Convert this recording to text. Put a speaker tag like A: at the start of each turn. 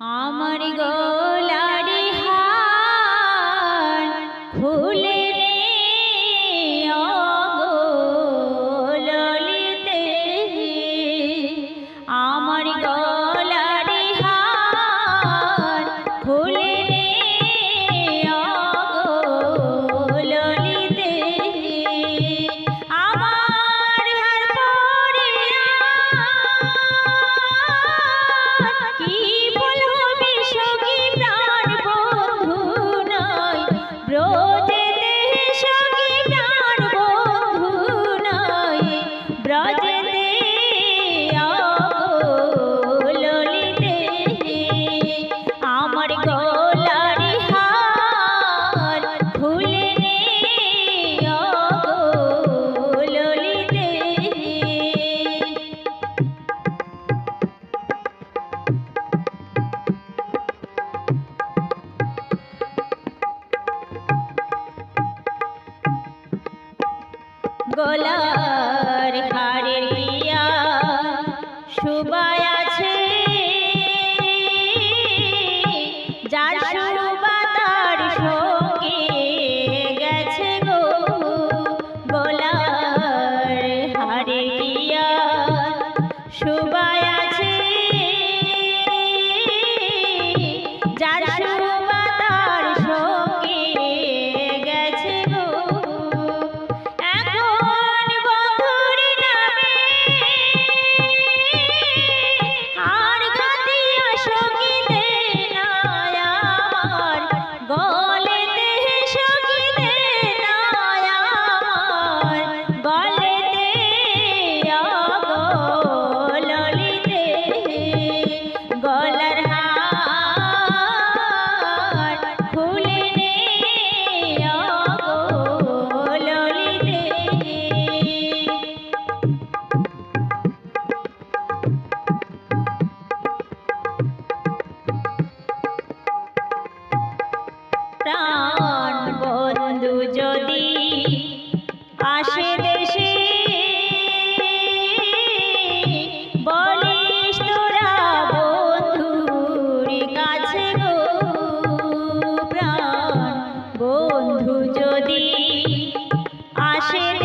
A: আমার গো গলার হারের পিয়া সুবাই আছে যার সুবাতার সঙ্গে গেছে গো গলার হারের পিয়া সুবাই যদি আসে দেশে বলিস কাছে বন্ধু যদি আসে